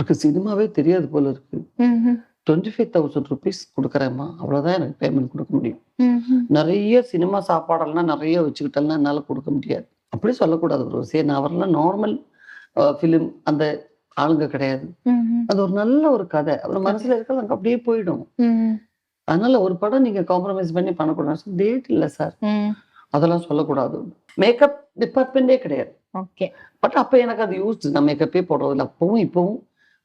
எனக்கு சினிமாவே தெரியாது போல இருக்கு. டுவெண்ட்டி ஃபைவ் தௌசண்ட் ருபீஸ் கொடுக்குறேம்மா. அவ்வளோதான் எனக்கு பேமெண்ட் கொடுக்க முடியும். நிறைய சினிமா சாப்பாடெல்லாம் நிறைய வச்சுக்கிட்டெல்லாம் என்னால் கொடுக்க முடியாது. அப்படி சொல்லக்கூடாது சரி நான் அவரெல்லாம் நார்மல் ஃபிலிம் அந்த ஆளுங்க கிடையாது. அது ஒரு நல்ல ஒரு கதை. அவர் மனசுல இருக்கிறது அங்கே அப்படியே போயிடும். அதனால ஒரு படம் நீங்க காம்ப்ரமைஸ் பண்ணி பண்ணக்கூடாது டேட் இல்லை சார். அதெல்லாம் சொல்லக்கூடாது. மேக்கப் டிபார்ட்மெண்ட்டே கிடையாது. ஓகே. பட் அப்போ எனக்கு அது யூஸ் நான் மேக்கப்பே போடுறது இல்லை அப்பவும் இப்பவும்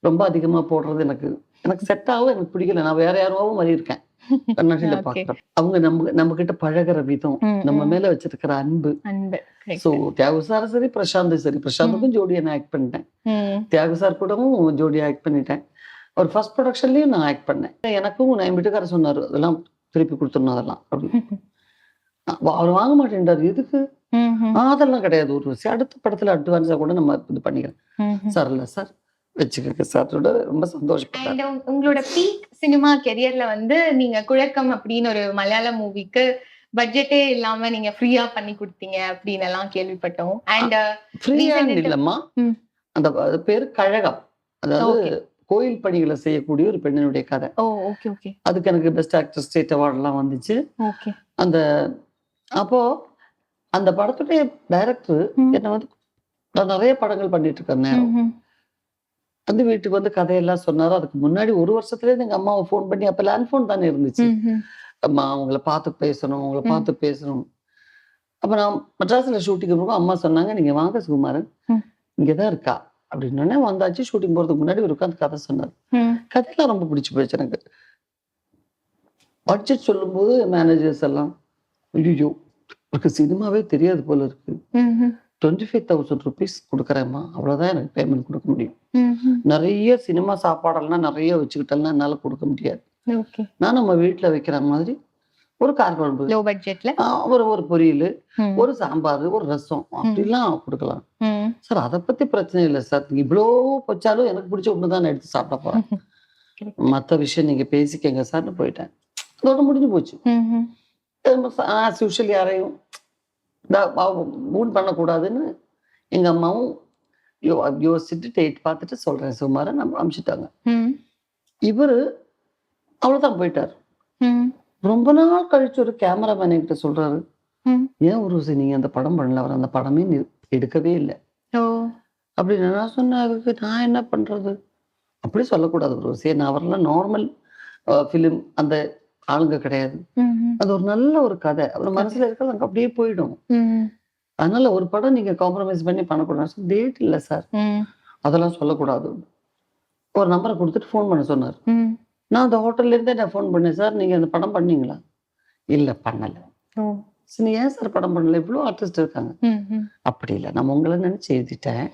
ரொம்ப அதிகமா போடுறது எனக்கு எனக்கு செட் ஆகும் எனக்கு பிடிக்கல. நான் வேற யாரோவும் மாதிரி இருக்கேன் கண்ணாடியில Okay. பார்க்குறேன் அவங்க நம்ம நம்ம கிட்ட பழகுற விதம் நம்ம. மேல வச்சிருக்கிற அன்பு. ஸோ தியாகு சார் சரி பிரசாந்த் சரி. பிரசாந்துக்கும் ஜோடியா நான் ஆக்ட் பண்ணிட்டேன். தியாகு சார் கூடவும் ஜோடியா ஆக்ட் பண்ணிட்டேன். ஒரு ஃபர்ஸ்ட் ப்ரொடக்ஷன்லயும் நான் ஆக்ட் பண்ணேன். எனக்கும் நான் என் வீட்டுக்காரர் சொன்னாரு அதெல்லாம் திருப்பி கொடுத்துடணும் அதெல்லாம். அப்படி. அவர் வாங்க மாட்டேன்டாரு எதுக்கு. "ஆ, அதெல்லாம் கிடையாது. ஒரு அடுத்த படத்துல அட்வான்ஸா கூட நம்ம இது பண்ணிக்கலாம். ம்ஹும். சார் இல்ல சார். வச்சுக்கோங்க. சார் ரொம்ப உங்க- உங்களோட பீக் சினிமா கெரியர்ல வந்து நீங்க குழக்கம் அப்படின்னு ஒரு மலையாள மூவிக்கு பட்ஜெட்டே இல்லாம நீங்க ஃப்ரீயா பண்ணி கொடுத்தீங்க அப்படின்னு எல்லாம் கேள்விப்பட்டோம். அண்ட் ஃப்ரீயான்னு Recent- இல்லம்மா. அந்த பேரு கழகம். அதாவது. கோயில் பணிகளை செய்யக்கூடிய ஒரு பெண்ணினுடைய கதை. ஓ ஓகே ஓகே அதுக்கு எனக்கு பெஸ்ட் ஆக்டர் ஸ்டேட் அவார்ட்லாம் வந்துச்சு. ஓகே அந்த அப்போ அந்த படத்துடைய டைரக்டர். என்ன வந்து நான் நிறைய படங்கள் பண்ணிட்டு இருக்கேன் வந்து வீட்டுக்கு வந்து கதையெல்லாம் சொன்னாரு அதுக்கு முன்னாடி ஒரு வருஷத்துலேயே எங்க அம்மாவை ஃபோன் பண்ணி அப்ப லேண்ட் ஃபோன் தானே இருந்துச்சு. அம்மா அவங்கள பார்த்து பேசணும் அவங்கள. பார்த்து பேசணும். அப்ப நான் மெட்ராஸ்ல ஷூட்டிங் போகும் அம்மா சொன்னாங்க நீங்க வாங்க சுகுமாரன். இங்கதான் இருக்கா? அப்படின்னு வந்தாச்சு ஷூட்டிங் போறதுக்கு முன்னாடி ஒரு உட்காந்து கதை சொன்னார். கதையெல்லாம் ரொம்ப பிடிச்சு போயிடுச்சு எனக்கு. பட்ஜெட் சொல்லும்போது மேனேஜர்ஸ் எல்லாம் ஐயோ எனக்கு சினிமாவே தெரியாது போல இருக்கு. டுவெண்ட்டி ஃபைவ் தௌசண்ட் ருபீஸ் கொடுக்குறேம்மா. அவ்வளோதான் எனக்கு பேமெண்ட் கொடுக்க முடியும். நிறைய சினிமா சாப்பாடெல்லாம் நிறைய வச்சுக்கிட்டெல்லாம் என்னால் கொடுக்க முடியாது. நான் நம்ம வீட்டில் வைக்கிற மாதிரி ஒரு கார் குழம்பு. லோ? பட்ஜெட்ல ஆ, ஒரு ஒரு பொரியல் ஒரு சாம்பார் ஒரு ரசம். அப்படிலாம் கொடுக்கலாம். சார் அதை பத்தி பிரச்சனை இல்லை சார். நீங்க இவ்வளோ வச்சாலும் எனக்கு பிடிச்ச ஒன்று தான் எடுத்து சாப்பிட போறேன். மற்ற விஷயம் நீங்க பேசிக்கங்க சார்னு போயிட்டேன். அதோட முடிஞ்சு போச்சு. ஆஸ் யூஷுவல் யாரையும் மூன் பண்ணக்கூடாதுன்னு எங்க அம்மாவும் யோ யோசிச்சுட்டு டேட் பார்த்துட்டு சொல்றேன். சுமார நம்ம அனுப்பிச்சிட்டாங்க இவரு அவ்வளவுதான் போயிட்டார். ரொம்ப நாள் கழிச்சு ஒரு கேமராமேன் என்கிட்ட சொல்றாரு. ஏன் ஒரு நீங்க அந்த படம் பண்ணல? அவர் அந்த படமே எடுக்கவே இல்லை. அப்படின்னு நான் சொன்னேன். அதுக்கு நான் என்ன பண்றது? அப்படி சொல்லக்கூடாது சரி நான் அவரெல்லாம் நார்மல் ஃபிலிம் அந்த ஆளுங்க கிடையாது. அது ஒரு நல்ல ஒரு கதை. அவர் மனசுல இருக்கிறது அங்கே அப்படியே போயிடும். அதனால ஒரு படம் நீங்க காம்ப்ரமைஸ் பண்ணி பண்ணக்கூடாது டேட் இல்லை சார் அதெல்லாம் சொல்லக்கூடாது. ஒரு நம்பரை கொடுத்துட்டு ஃபோன் பண்ண சொன்னார். நான் அந்த ஹோட்டல்ல இருந்தே நான் ஃபோன் பண்ணேன் சார் நீங்க அந்த படம் பண்ணீங்களா? இல்ல பண்ணல. சரி ஏன் சார் படம் பண்ணல? இவ்வளோ ஆர்டிஸ்ட் இருக்காங்க. அப்படி இல்லை. நம்ம உங்களை நினைச்சு எழுதிட்டேன்.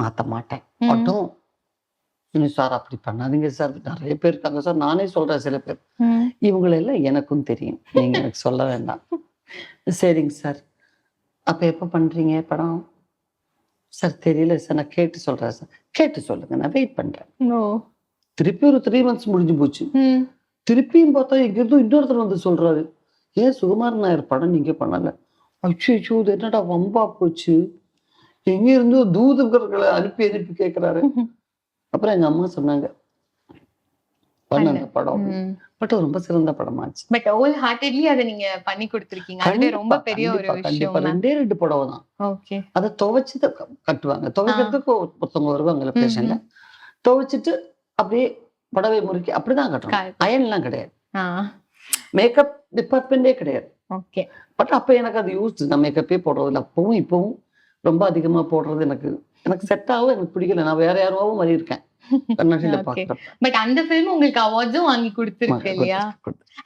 மாத்த மாட்டேன். மட்டும் இல்லை சார் அப்படி பண்ணாதீங்க சார். நிறைய பேர் இருக்காங்க சார். நானே சொல்றேன் சில பேர். இவங்களெல்லாம் எனக்கும் தெரியும். நீங்க எனக்கு சொல்ல வேண்டாம். சரிங்க சார். அப்ப எப்ப பண்றீங்க படம்? சார் தெரியல சார். நான் கேட்டு சொல்றேன் சார். கேட்டு சொல்லுங்க. நான் வெயிட் பண்றேன். திருப்பி ஒரு த்ரீ மந்த்ஸ் முடிஞ்சு போச்சு. திருப்பியும் பார்த்தா எங்கிருந்தும் இன்னொருத்தர் வந்து சொல்றாரு. ஏன் சுகுமார் நாயர் படம் நீங்க பண்ணல? அச்சோ அச்சோ இது என்னடா வம்பா போச்சு? எங்க இருந்தோ தூதுகளை அனுப்பி அனுப்பி கேட்கிறாரு அப்புறம் எங்க அம்மா சொன்னாங்க பண்ண அந்த படம் பட் ரொம்ப சிறந்த படமாச்சு. பட் ஹோல் ஹார்ட்டட்லி அதை நீங்க பண்ணி கொடுத்திருக்கீங்க. அதுவே ரொம்ப பெரிய ஒரு. விஷயம் ரெண்டே ரெண்டு புடவை தான். ஓகே. அதை துவைச்சு கட்டுவாங்க. துவைக்கிறதுக்கு ஒருத்தவங்க வருவாங்கல்ல பேஷன்ல. துவைச்சிட்டு அப்படியே புடவை முறுக்கி அப்படிதான் கட்டணும். அயன்லாம் கிடையாது. மேக்கப் டிபார்ட்மெண்டே கிடையாது. ஓகே. பட் அப்ப எனக்கு அது யூஸ் நான் மேக்கப்பே போடுறது இல்லை அப்பவும் இப்பவும் ரொம்ப அதிகமா போடுறது எனக்கு எனக்கு செட் ஆகும் எனக்கு பிடிக்கல. நான் வேற யாரோவும் மாதிரி இருக்கேன் பட் அந்த ஃபிலிம் உங்களுக்கு அவார்ட்ஸும் வாங்கி கொடுத்திருக்கு இல்லையா?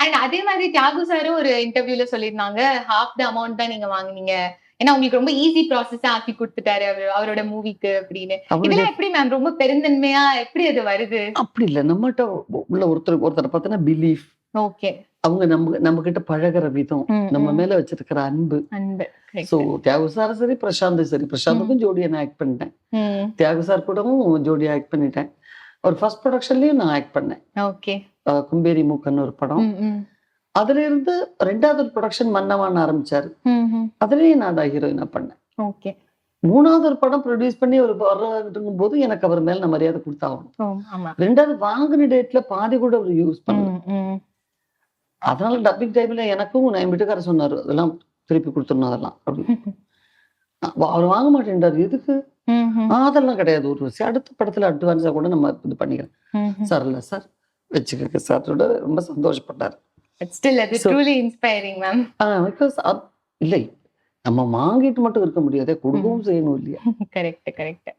அண்ட் அதே மாதிரி தியாகு சாரும் ஒரு இன்டர்வியூல சொல்லியிருந்தாங்க. ஹாஃப் த அமௌண்ட் தான் நீங்க வாங்குனீங்க. ஏன்னா உங்களுக்கு ரொம்ப ஈஸி ப்ராசஸ் ஆக்கி கொடுத்துட்டாரு அவரு அவரோட மூவிக்கு அப்படின்னு. இதெல்லாம் எப்படி மேம் ரொம்ப பெருந்தன்மையா எப்படி அது வருது? அப்படி இல்ல. நம்மகிட்ட உள்ள ஒருத்தர் ஒருத்தரை பார்த்தீங்கன்னா பிலீஃப் ஓகே அவங்க நம்ம நம்ம கிட்ட பழகுற விதம் நம்ம மேல வச்சிருக்கிற அன்பு. சோ தியாகு சார் சரி பிரசாந்த் சரி. பிரசாந்துக்கும் ஜோடியா நான் ஆக்ட் பண்ணிட்டேன். தியாகு சார் கூடவும் ஜோடியா ஆக்ட் பண்ணிட்டேன். ஒரு ஃபர்ஸ்ட் ப்ரொடக்ஷன்லயும் நான் ஆக்ட் பண்ணேன். ஓகே கும்பேரி மூக்கன்னு ஒரு படம். அதுல இருந்து ரெண்டாவது ப்ரொடக்ஷன் மன்னவான்னு ஆரம்பிச்சாரு. அதுலயும் நான் தான் ஹீரோயினா பண்ணேன். ஓகே மூணாவது ஒரு படம் ப்ரொடியூஸ் பண்ணி அவர் வர்றாருங்கும் போது எனக்கு அவர் மேல நான் மரியாதை கொடுத்தாகணும். ரெண்டாவது வாங்கின டேட்ல பாதி கூட அவர் யூஸ் ம். அதனால டப்பிங் டைம்ல எனக்கும் என் வீட்டுக்காரர் சொன்னாரு அதெல்லாம் திருப்பி கொடுத்துடணும் அதெல்லாம். அப்படி அவ- அவர் வாங்க மாட்டேன்றாரு. எதுக்கு? ம், ம். "ஆ, அதெல்லாம் கிடையாது. ஒரு அடுத்த படத்துல அட்வான்ஸா கூட நம்ம இது பண்ணிக்கலாம். சார் இல்ல சார். வச்சுக்கோங்க சார். ரொம்ப சந்தோஷப்பட்டார். இல்லை. நம்ம வாங்கிட்டு மட்டும் இருக்க முடியாதே. கொடுக்கவும் செய்யணும் இல்லையா? Correct correct